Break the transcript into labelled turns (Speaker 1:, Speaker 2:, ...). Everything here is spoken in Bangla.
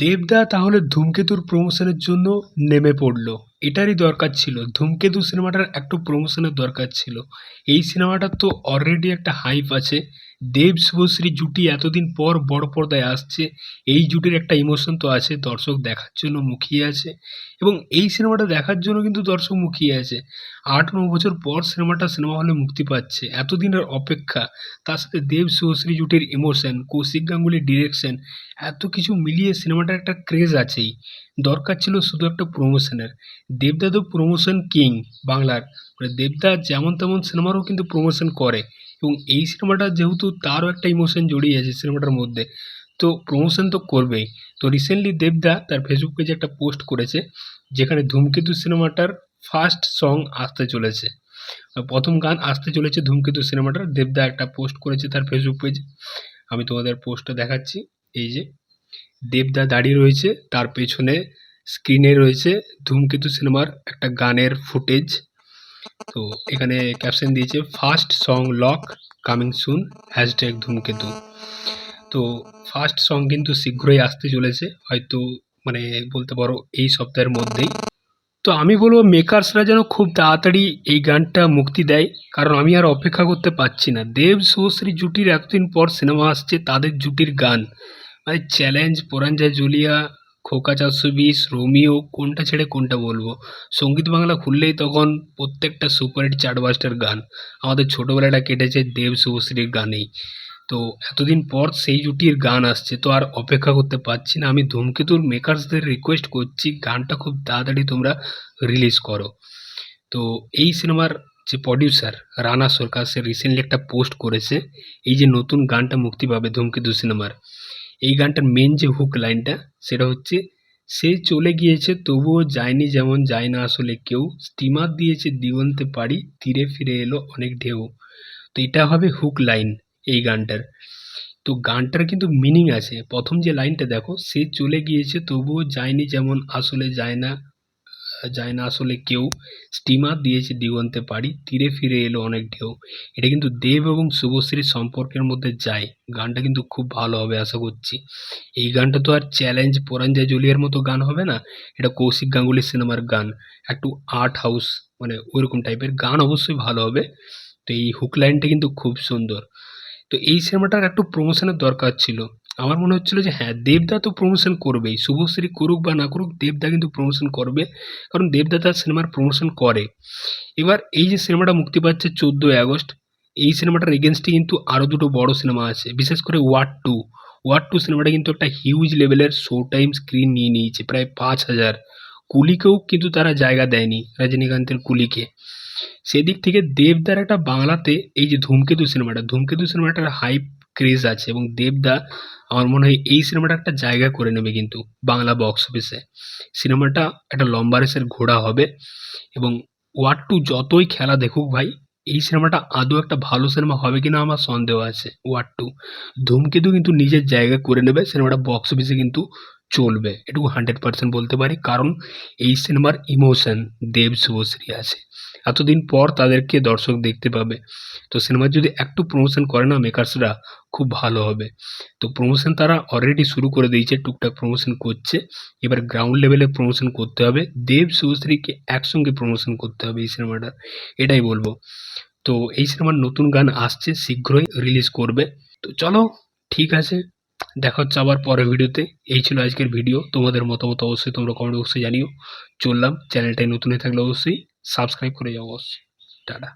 Speaker 1: দেবদা তাহলে ধূমকেতুর প্রমোশনের জন্য নেমে পড়ল। এটারই দরকার ছিল। ধূমকেতু সিনেমাটার একটু প্রমোশনের দরকার ছিল। এই সিনেমাটার তো অলরেডি একটা হাইপ আছে। দেব শুভশ্রী জুটি এতদিন পর বড় পর্দায় আসছে। এই জুটির একটা ইমোশন তো আছে, দর্শক দেখার জন্য মুখিয়ে আছে এবং এই সিনেমাটা দেখার জন্য কিন্তু দর্শক মুখিয়ে আছে। আট, ন বছর পর সিনেমাটা সিনেমা হলে মুক্তি পাচ্ছে। এতদিনের অপেক্ষা, তার সাথে দেব শুভশ্রী জুটির ইমোশন, কৌশিক গাঙ্গুলির ডিরেকশন, এত কিছু মিলিয়ে সিনেমাটার একটা ক্রেজ আছেই। দরকার ছিল শুধু একটা প্রমোশনের। দেবদা তো প্রমোশন কিং বাংলার। মানে দেবদা যেমন তেমন সিনেমারও কিন্তু প্রমোশন করে। এবং এই সিনেমাটা যেহেতু তারও একটা ইমোশন জড়িয়ে আছে সিনেমাটার মধ্যে, তো প্রমোশন তো করবেই। তো রিসেন্টলি দেবদা তার ফেসবুক পেজে একটা পোস্ট করেছে, যেখানে ধূমকেতু সিনেমাটার ফার্স্ট সং আসতে চলেছে। প্রথম গান আসতে চলেছে ধূমকেতু সিনেমাটার, দেবদা একটা পোস্ট করেছে তার ফেসবুক পেজে আমি তোমাদের পোস্টটা দেখাচ্ছি, এই যে, দেবদা দাঁড়িয়ে রয়েছে, তার পেছনে স্ক্রিনে রয়েছে ধূমকেতু সিনেমার একটা গানের ফুটেজ তো এখানে ক্যাপশন দিয়েছে first song lock coming soon hashtag Dhumketu. তো ফার্স্ট সং কিন্তু শীঘ্রই আসতে চলেছে, হয়তো মানে বলতে পারো এই সপ্তাহের মধ্যেই। তো আমি বলব মেকার্সরা যেন খুব তাড়াতাড়ি এই গানটা মুক্তি দেয়, কারণ আমি আর অপেক্ষা করতে পারছি না। দেব শুভশ্রী জুটির এতদিন পর সিনেমা আসছে, তাদের জুটির গান। মানে চ্যালেঞ্জ পরাঞ্জয়, জুলিয়া খোকা চারশো বিশ রোমিও, কোনটা ছেড়ে কোনটা বলব? সংগীত বাংলা খুললেই তখন প্রত্যেকটা সুপারহিট চার্টবাস্টার গান। আমাদের ছোটোবেলাটা কেটেছে দেব শুভশ্রীর গানেই। তো এতদিন পর সেই জুটির গান আসছে, তো আর অপেক্ষা করতে পারছি না। আমি ধূমকেতুর মেকার্সদের রিকোয়েস্ট করছি, গানটা খুব তাড়াতাড়ি তোমরা রিলিজ করো। তো এই সিনেমার যে প্রডিউসার রানা সরকার, সে রিসেন্টলি একটা পোস্ট করেছে, এই যে নতুন গানটা মুক্তি পাবে ধূমকেতু সিনেমার। এই গানটার মেন যে হুক লাইনটা সেটা হচ্ছে, সে চলে গিয়েছে, তবুও যায়নি যেমন যায় না আসলে কেউ। স্টিমার দিয়েছে দিগন্তে পাড়ি, তীরে ফিরে এলো অনেক ঢেউ। তো এটা হবে হুক লাইন এই গানটার। তো গানটার কিন্তু মিনিং আছে। প্রথম যে লাইনটা দেখো, সে চলে গিয়েছে, তবুও যায়নি যেমন আসলে যায় না। যায় না। আসলে কেউ স্টিমার দিয়েছে দিগন্তে পাড়ি তীরে ফিরে এলো অনেক ঢেউ। এটা কিন্তু দেব এবং শুভশ্রীর সম্পর্কের মধ্যে যায়। গানটা কিন্তু খুব ভালো হবে আশা করছি। এই গানটা তো আর চ্যালেঞ্জ পরাঞ্জয় জুলিয়ার মতো গান হবে না, এটা কৌশিক গাঙ্গুলির সিনেমার গান। একটু আর্ট হাউস মানে ওইরকম টাইপের গান অবশ্যই ভালো হবে। তো এই হুক লাইনটা কিন্তু খুব সুন্দর। তো এই সিনেমাটার একটু প্রমোশনের দরকার ছিল। আমার মনে হচ্ছিল যে হ্যাঁ দেবদা তো প্রমোশন করবেই। শুভশ্রী করুক বা না করুক, দেবদা কিন্তু প্রমোশন করবে, কারণ দেবদা তার সিনেমার প্রমোশন করে। এবার এই যে সিনেমাটা মুক্তি পাচ্ছে চোদ্দোই আগস্ট, এই সিনেমাটার এগেনস্টে কিন্তু আরও দুটো বড় সিনেমা আছে। বিশেষ করে ওয়ার্ড টু ওয়ার্ড টু সিনেমাটা কিন্তু একটা হিউজ লেভেলের শো টাইম স্ক্রিন নিয়ে নিয়েছে, প্রায় পাঁচ হাজার। কুলিকেও কিন্তু তারা জায়গা দেয়নি, রজনীকান্তের কুলিকে। সেদিক থেকে দেবদার একটা বাংলাতে এই যে ধূমকেতু সিনেমাটা ধূমকেতু সিনেমাটার হাইপ ক্রেজ আছে এবং দেবদা, আমার মনে হয় এই সিনেমাটা একটা জায়গা করে নেবে কিন্তু বাংলা বক্স অফিসে সিনেমাটা একটা লম্বা রেসের ঘোড়া হবে এবং ওয়ার্ড টু যতই খেলা দেখুক ভাই, এই সিনেমাটা আদৌ একটা ভালো সিনেমা হবে কিনা আমার সন্দেহ আছে ওয়ার্ড টু ধূমকেতু কিন্তু নিজের জায়গা করে নেবে, সিনেমাটা বক্স অফিসে কিন্তু চলবে, এটুকু হান্ড্রেড পার্সেন্ট বলতে পারি। কারণ এই সিনেমার ইমোশন দেব শুভশ্রী আছে। এতদিন পর তাদেরকে দর্শক দেখতে পাবে। তো সিনেমার যদি একটু প্রমোশন করে না মেকার্সরা খুব ভালো হবে। তো প্রমোশন তারা অলরেডি শুরু করে দিয়েছে, টুকটাক প্রমোশন করছে। এবার গ্রাউন্ড লেভেলে প্রমোশন করতে হবে। দেব শুভশ্রীকে একসঙ্গে প্রমোশন করতে হবে এই সিনেমাটা। এটাই বলব। তো এই সিনেমার নতুন গান আসছে, শীঘ্রই রিলিজ করবে। তো চলো, ঠিক আছে। দেখা হচ্ছে আবার পরের ভিডিওতে। এই ছিল আজকের ভিডিও। তোমাদের মতামত অবশ্যই তোমরা কমেন্ট অবশ্যই জানিও। চললাম। চ্যানেলটাই নতুন হয়ে থাকলে অবশ্যই সাবস্ক্রাইব করে যাও টাটা।